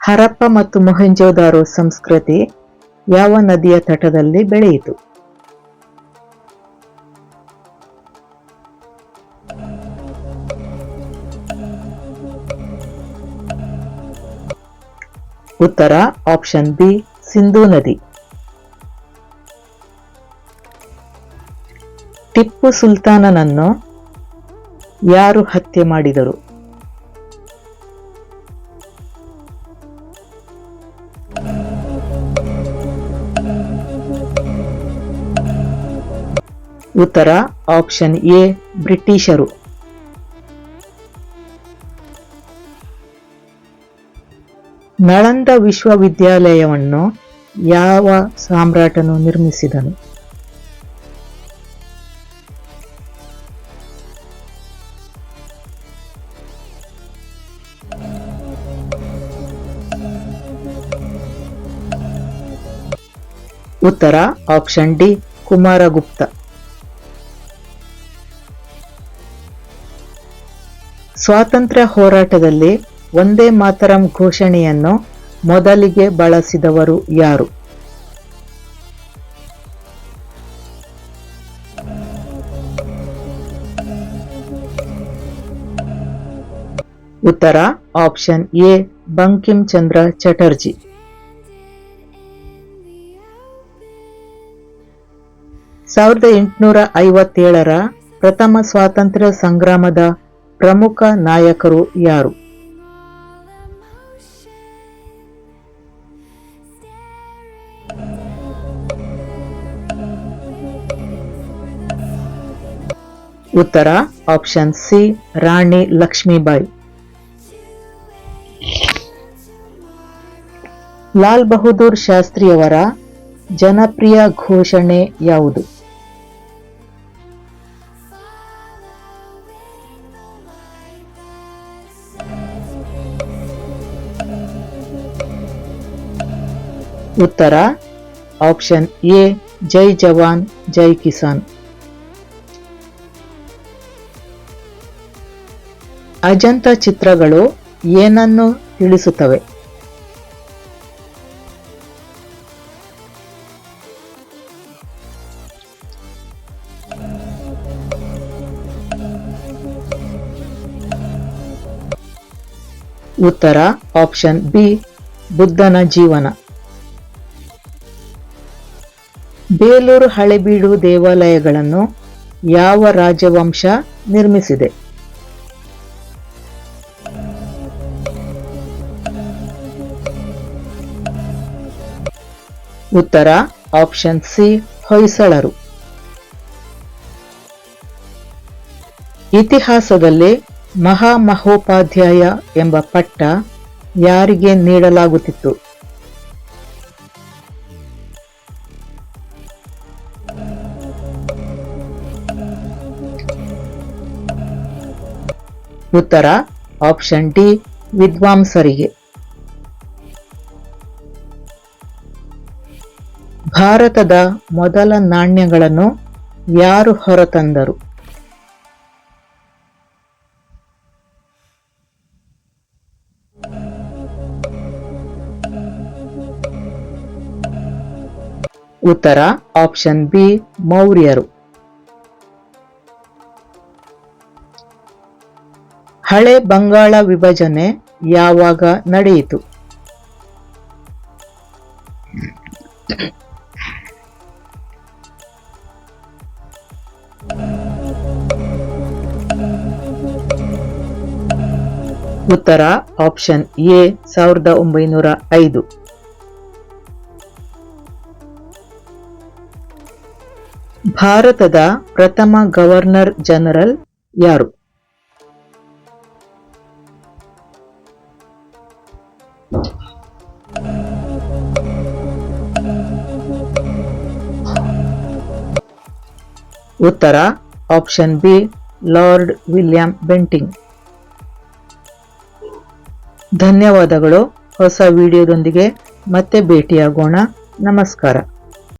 ಹರಪ್ಪ ಮತ್ತು ಮೊಹೆಂಜೋದಾರೋ ಸಂಸ್ಕೃತಿ ಯಾವ ನದಿಯ ತಟದಲ್ಲಿ ಬೆಳೆಯಿತು? ಉತ್ತರ ಆಪ್ಷನ್ ಬಿ, ಸಿಂಧೂ ನದಿ. ಟಿಪ್ಪು ಸುಲ್ತಾನನನ್ನು ಯಾರು ಹತ್ಯೆ ಮಾಡಿದರು? ಉತ್ತರ ಆಪ್ಷನ್ ಎ ಬ್ರಿಟಿಷರು. ನಳಂದ ವಿಶ್ವವಿದ್ಯಾಲಯವನ್ನು ಯಾವ ಸಾಮ್ರಾಟನು ನಿರ್ಮಿಸಿದನು? ಉತ್ತರ ಆಪ್ಷನ್ ಡಿ ಕುಮಾರಗುಪ್ತ. ಸ್ವಾತಂತ್ರ್ಯ ಹೋರಾಟದಲ್ಲಿ ಒಂದೇ ಮಾತರಂ ಘೋಷಣೆಯನ್ನು ಮೊದಲಿಗೆ ಬಳಸಿದವರು ಯಾರು? ಉತ್ತರ, ಆಪ್ಷನ್ ಎ, ಬಂಕಿಂ ಚಂದ್ರ ಚಟರ್ಜಿ. ಸಾವಿರದ ಎಂಟುನೂರ ಐವತ್ತೇಳರ ಪ್ರಥಮ ಸ್ವಾತಂತ್ರ್ಯ ಸಂಗ್ರಾಮದ ಪ್ರಮುಖ ನಾಯಕರು ಯಾರು? ಉತ್ತರ ಆಪ್ಷನ್ ಸಿ ರಾಣಿ ಲಕ್ಷ್ಮೀಬಾಯಿ. ಲಾಲ್ ಬಹದ್ದೂರ್ ಶಾಸ್ತ್ರಿಯವರ ಜನಪ್ರಿಯ ಘೋಷಣೆ ಯಾವುದು? ಉತ್ತರ ಆಪ್ಷನ್ ಎ ಜೈ ಜವಾನ್, ಜೈ ಕಿಸಾನ್. ಅಜಂತ ಚಿತ್ರಗಳು ಏನನ್ನು ತಿಳಿಸುತ್ತವೆ? ಉತ್ತರ ಆಪ್ಷನ್ ಬಿ ಬುದ್ಧನ ಜೀವನ. ಬೇಲೂರು ಹಳೆಬೀಡು ದೇವಾಲಯಗಳನ್ನು ಯಾವ ರಾಜವಂಶ ನಿರ್ಮಿಸಿದೆ? ಉತ್ತರ ಆಪ್ಷನ್ ಸಿ ಹೊಯ್ಸಳರು. ಇತಿಹಾಸದಲ್ಲಿ ಮಹಾಮಹೋಪಾಧ್ಯಾಯ ಎಂಬ ಪಟ್ಟ ಯಾರಿಗೆ ನೀಡಲಾಗುತ್ತಿತ್ತು? ಉತ್ತರ ಆಪ್ಷನ್ ಡಿ ವಿದ್ವಾಂಸರಿಗೆ. ಭಾರತದ ಮೊದಲ ನಾಣ್ಯಗಳನ್ನು ಯಾರು ಹೊರತಂದರು? ಉತ್ತರ ಆಪ್ಷನ್ ಬಿ ಮೌರ್ಯರು. ಹಳೆ ಬಂಗಾಳ ವಿಭಜನೆ ಯಾವಾಗ ನಡೆಯಿತು? ಉತ್ತರ, ಆಪ್ಷನ್ ಎ, ಸಾವಿರದ ಒಂಬೈನೂರ ಐದು. ಭಾರತದ ಪ್ರಥಮ ಗವರ್ನರ್ ಜನರಲ್ ಯಾರು? ಉತ್ತರ option B lord William Bentinck ಧನ್ಯವಾದಗಳು ಹೊಸ ವಿಡಿಯೋದೊಂದಿಗೆ ಮತ್ತೆ ಭೇಟಿಯಾಗೋಣ. ನಮಸ್ಕಾರ.